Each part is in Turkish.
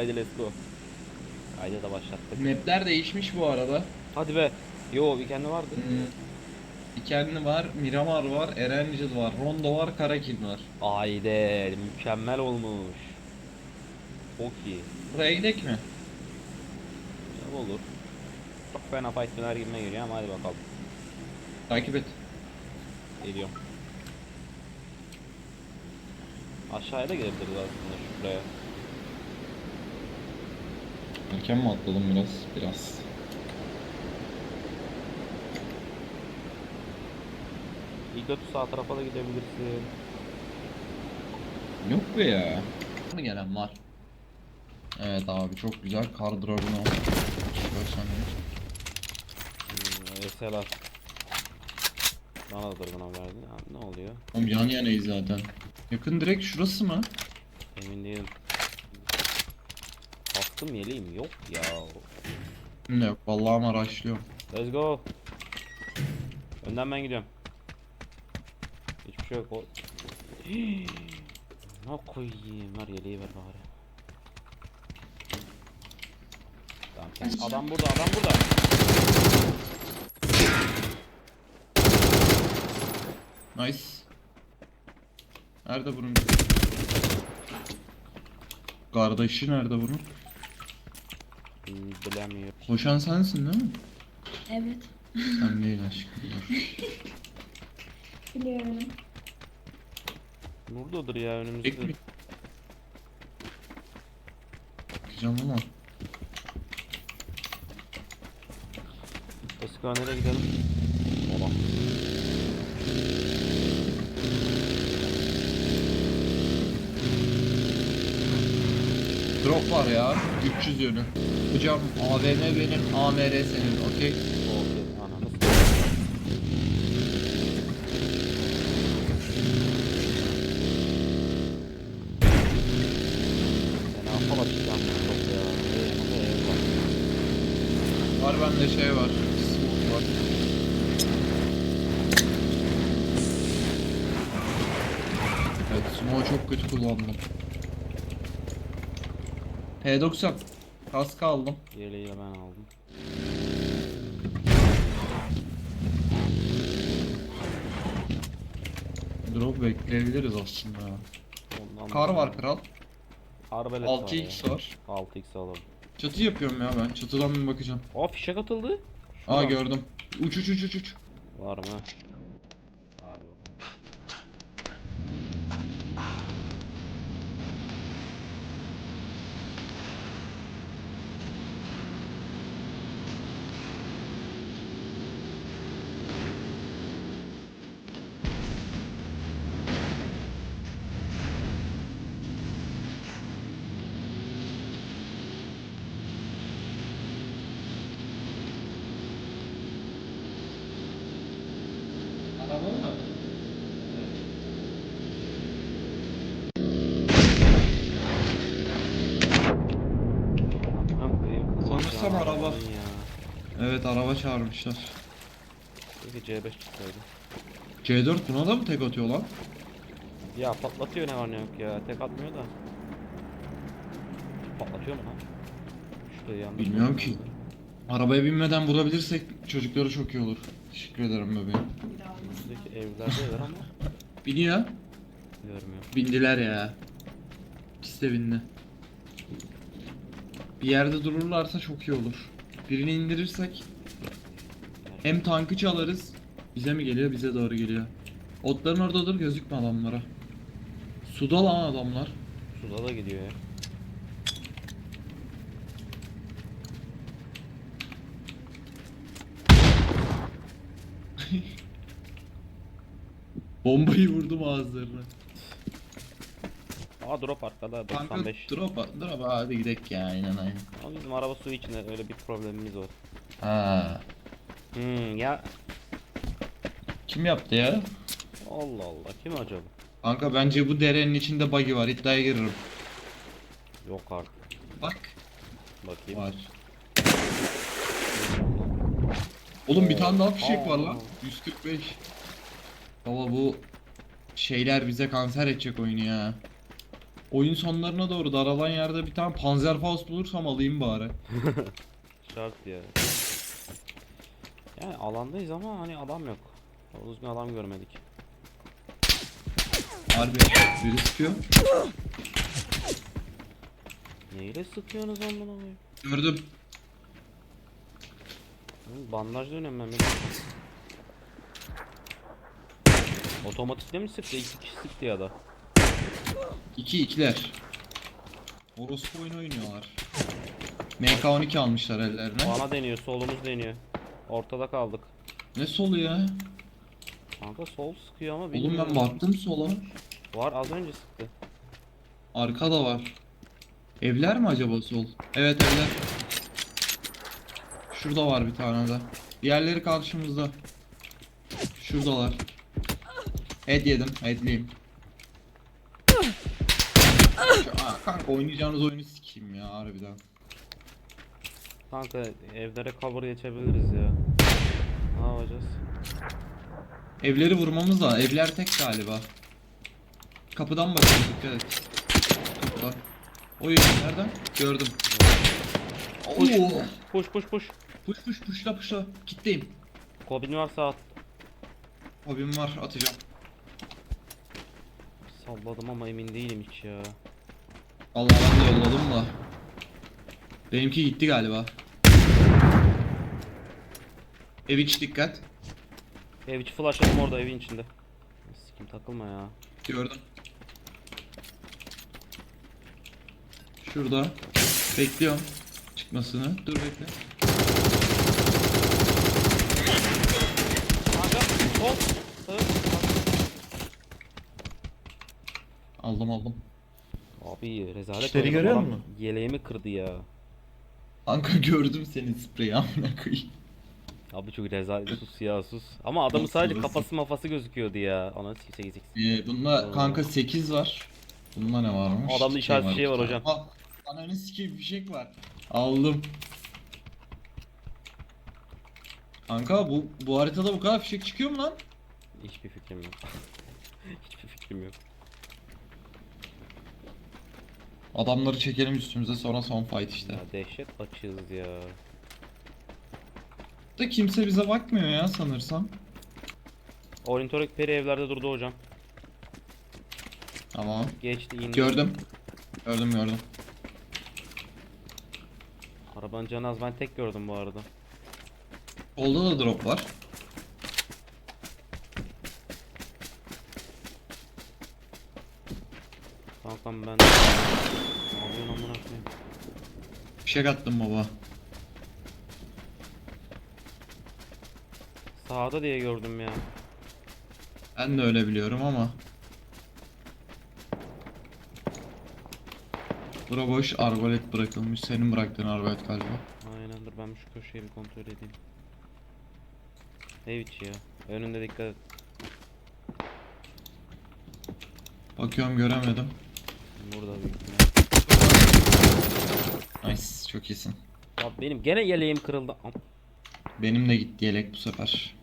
haydi let's go. Haydi da başlattık. Mapler değişmiş bu arada. Hadi be. Yo weekend'de vardı. Hmm. Dikenli var, Miramar var, Erencil var, Rondo var, Karakin var. Haydi mükemmel olmuş. Çok iyi. Buraya gidek mi? Ya, olur. Çok fena fight döner gibime geliyor ama hadi bakalım. Takip et. Geliyorum. Aşağıya da gelebiliriz aslında şuraya. Erken mi atladım biraz? Biraz. İlk götü sağ tarafa da gidebilirsin. Yok be ya. Mı gelen var? Evet abi çok güzel kar drop'unu Görsen Hmm, Eseler. Bana da dırgına verdi. Ne oluyor? Oğlum yan yanayız zaten. Yakın direkt şurası mı? Emin değilim. Bastım yeleğim yok ya. Ne yok vallahi ama araştırıyorum. Let's go. Önden ben gidiyorum. Hiçbir şey yok. O... ne koyayım? Ver yeleği ver bari. Tamam, sen- Adam burada, adam burada. Nice. Nerede bunun? Kardeşi nerede bunun? Bilemiyorum. Koşan sensin değil mi? Evet. Sen değil aşkım. dur. Biliyorum. Buradadır ya Tek önümüzde. mi? Ama. Eski nereye gidelim? Ola. Drop var ya. 300 yönü. Hocam AVM benim, AMR senin. Okey. Okey, ananı s- Fena hava çıkan? Var bende şey var. Smoke var. Evet, smoke çok kötü kullandım. P90 kask aldım. Yeleği de ben aldım. Drop bekleyebiliriz aslında. Ondan Kar da- var kral. Arbelet 6x var. 6x alalım. Çatı yapıyorum ya ben. Çatıdan bir bakacağım. Aa fişek atıldı. Aa Şuradan. gördüm. Uç uç uç uç uç. Var mı? Abi. Araba mı? Amına koyayım, ya, araba. Ya. Evet araba çağırmışlar. Peki C5 çıksaydı. C4 buna da mı tek atıyor lan? Ya patlatıyor ne var ne yok ya. Tek atmıyor da. Patlatıyor mu lan? Şurada Bilmiyorum ki. Arabaya binmeden vurabilirsek çocuklara çok iyi olur. Teşekkür ederim bebeğim. Şuradaki evlerdeler ama Biniyor. görmüyorum. Bindiler ya. İkisi de bindi. Bir yerde dururlarsa çok iyi olur. Birini indirirsek hem tankı çalarız. Bize mi geliyor? Bize doğru geliyor. Otların orada dur gözükme adamlara. Suda lan adamlar. Suda da gidiyor ya. Bombayı vurdum ağızlarına. Aa drop arkada Kanka 95. drop, drop hadi gidek ya inan aynen. Ama bizim araba su içinde öyle bir problemimiz var. Ha. Hmm ya Kim yaptı ya? Allah Allah kim acaba? Kanka bence bu derenin içinde buggy var iddiaya giririm. Yok artık. Bak. Bakayım. Var. Oğlum bir tane daha fişek var lan. 145. Baba bu şeyler bize kanser edecek oyunu ya. Oyun sonlarına doğru daralan yerde bir tane Panzerfaust bulursam alayım bari. Şart ya. Yani alandayız ama hani adam yok. Doğru düzgün adam görmedik. Harbi biri sıkıyor. Neyle sıkıyorsunuz ondan oluyor? Gördüm. Bandaj dönüyorum ben bir. Otomatikle mi sıktı? İki kişi sıktı ya da. İki ikiler. Orospu oyunu oynuyorlar. MK12 almışlar ellerine. Bana deniyor, solumuz deniyor. Ortada kaldık. Ne solu ya? Kanka sol sıkıyor ama Oğlum bilmiyorum. ben baktım sola. Var az önce sıktı. Arka da var. Evler mi acaba sol? Evet evler. Şurada var bir tane de. Diğerleri karşımızda. Şuradalar. Head yedim. Headliyim. Aa, kanka oynayacağınız oyunu sikeyim ya harbiden. Kanka evlere cover geçebiliriz ya. Ne yapacağız? Evleri vurmamız da evler tek galiba. Kapıdan bakıyorum dikkat et. Kapıdan. Oy nereden? Gördüm. Push. Oo. Push push push. Puş puş puşla puşla. Kitleyim. Kobin varsa at. Hobim var atacağım. Salladım ama emin değilim hiç ya. Allah ben de yolladım da. Benimki gitti galiba. Ev iç dikkat. Ev içi flashladım orada evin içinde. Sikim takılma ya. Gördüm. Şurada. Bekliyorum çıkmasını. Dur bekle. Kanka sol. Sağ. Aldım aldım. Abi rezalet İşleri oynadım görüyor adam. musun? Yeleğimi kırdı ya. Kanka gördüm senin spreyi amına koyayım. Abi çok rezalet sus ya sus. Ama adamın sadece Sus. kafası mafası gözüküyordu ya. Ana sikse gitsek. Ee, bunda Oo. kanka 8 var. Bunda ne varmış? Adamda işaret fişeği var bir hocam. Aa, Ananı sikeyim fişek var. Aldım. Kanka bu bu haritada bu kadar fişek çıkıyor mu lan? Hiçbir fikrim yok. Hiçbir fikrim yok. Adamları çekelim üstümüze sonra son fight işte. Ya dehşet açığız ya. Da kimse bize bakmıyor ya sanırsam. Ornitorik peri evlerde durdu hocam. Tamam. Geçti indi. Gördüm. Gördüm gördüm. Arabanın canı az ben tek gördüm bu arada. Solda da drop var. Kankam ben... Ne yapıyorsun amına koyayım? Fişek attım baba. Sağda diye gördüm ya. Ben de öyle biliyorum ama. Bura boş arbalet bırakılmış. Senin bıraktığın arbalet galiba. Aynen dur ben şu köşeyi bir kontrol edeyim. Ev içi ya. Önünde dikkat et. Bakıyorum göremedim. Burada büyük ihtimal. Nice çok iyisin. Ya benim gene yeleğim kırıldı. Benim de gitti yelek bu sefer.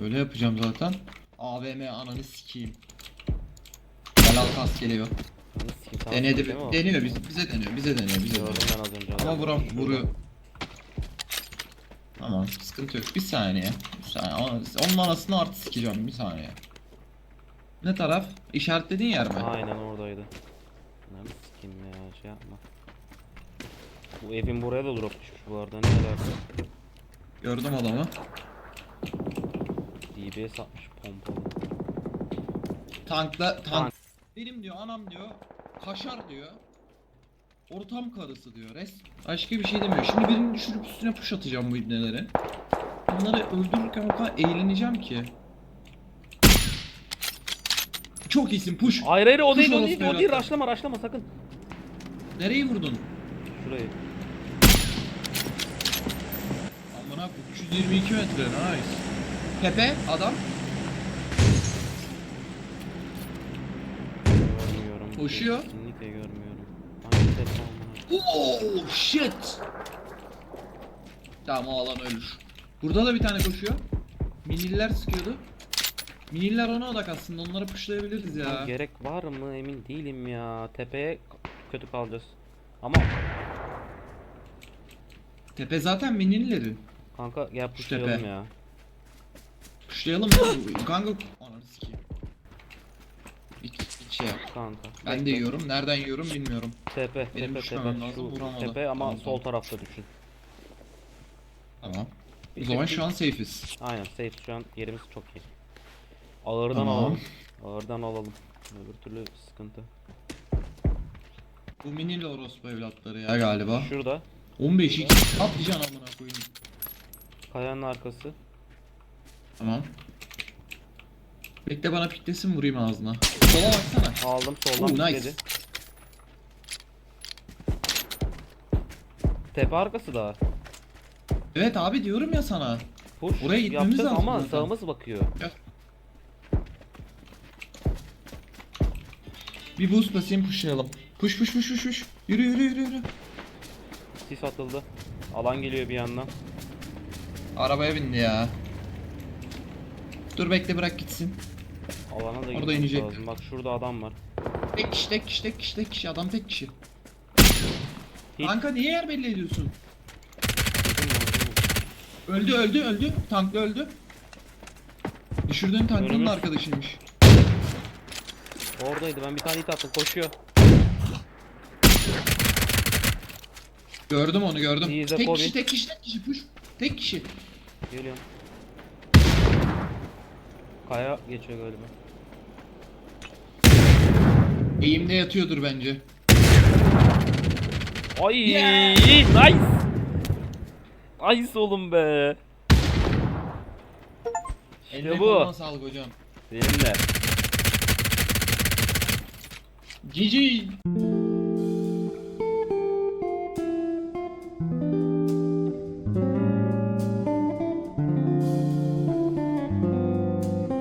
Öyle yapacağım zaten. AVM ananı sikeyim. Helal kas geliyor. Denedi, deniyor bize, bize deniyor, bize deniyor, bize deniyor. Ama vuram, vuruyor. Tamam, sıkıntı yok. Bir saniye. Bir saniye. Onun anasını artı sikeceğim bir saniye. Ne taraf? İşaretlediğin yer mi? Aynen oradaydı. Ananı sikeyim ya şey yapma. Bu evin buraya da drop düşmüş bu arada ne alaka? Gördüm adamı. DB'ye satmış pompalı. Tankla tank. Tank. Benim diyor anam diyor. Kaşar diyor. Ortam karısı diyor. Res. Başka bir şey demiyor. Şimdi birini düşürüp üstüne push atacağım bu ibneleri. Bunları öldürürken o kadar eğleneceğim ki. Çok iyisin push. Hayır hayır o Kuş değil o değil o değil raşlama raşlama sakın. Nereyi vurdun? Şurayı. Amına 322 metre nice. Pepe adam. Görmüyorum. Koşuyor. Kesinlikle görmüyorum. Hangi telefon amına? Oh shit. Tamam o alan ölür. Burada da bir tane koşuyor. Miniller sıkıyordu. Miniler ona odak aslında onları pushlayabiliriz ya. Gerek var mı emin değilim ya. Tepeye kötü kalacağız. Ama Tepe zaten minilerin. kanka gel pushlayalım tepe. ya. Pushlayalım ya. Kanka ananı sikeyim. İç, iç şey yap. Kanka. Ben de bekle. yiyorum. Nereden yiyorum bilmiyorum. Tepe, Benim tepe, düşmemem tepe. lazım, Şu vuramadım. tepe ama Tamam, sol tamam. tarafta düşün. Tamam. O zaman şu an safe'iz. Aynen safe şu an yerimiz çok iyi. Ağırdan Tamam. alalım. Ağırdan alalım. Öbür türlü sıkıntı. Bu minili orospu evlatları ya galiba. Şurada 15 2 atlayacaksın amına koyayım. kayanın arkası. Tamam. Bekle bana piklesin vurayım ağzına. Sola baksana. Aldım soldan Oo, nice. pikledi. Tepe arkası da. Evet abi diyorum ya sana. Push Oraya gitmemiz yapacağız lazım ama zaten. sağımız bakıyor. Bir boost basayım pushlayalım. Push push push push push. Yürü yürü yürü yürü. Sis atıldı. Alan geliyor bir yandan. Arabaya bindi ya. Dur bekle bırak gitsin. Alana da Orada inecek. lazım. Bak şurada adam var. Tek kişi tek kişi tek kişi tek kişi adam tek kişi. Hit. Kanka niye yer belli ediyorsun? Öldü öldü öldü. Tanklı öldü. Düşürdüğün tanklının Önümüz. arkadaşıymış. Oradaydı ben bir tane hit attım koşuyor. Gördüm onu gördüm. İyi, Tek kişi tek kişi tek kişi push. Tek kişi. Geliyorum. Kaya geçiyor galiba. Eğimde yatıyordur bence. Ay Yeah! nice. Nice oğlum be. Eline İşte koluna bu. sağlık hocam. Benimle. GG.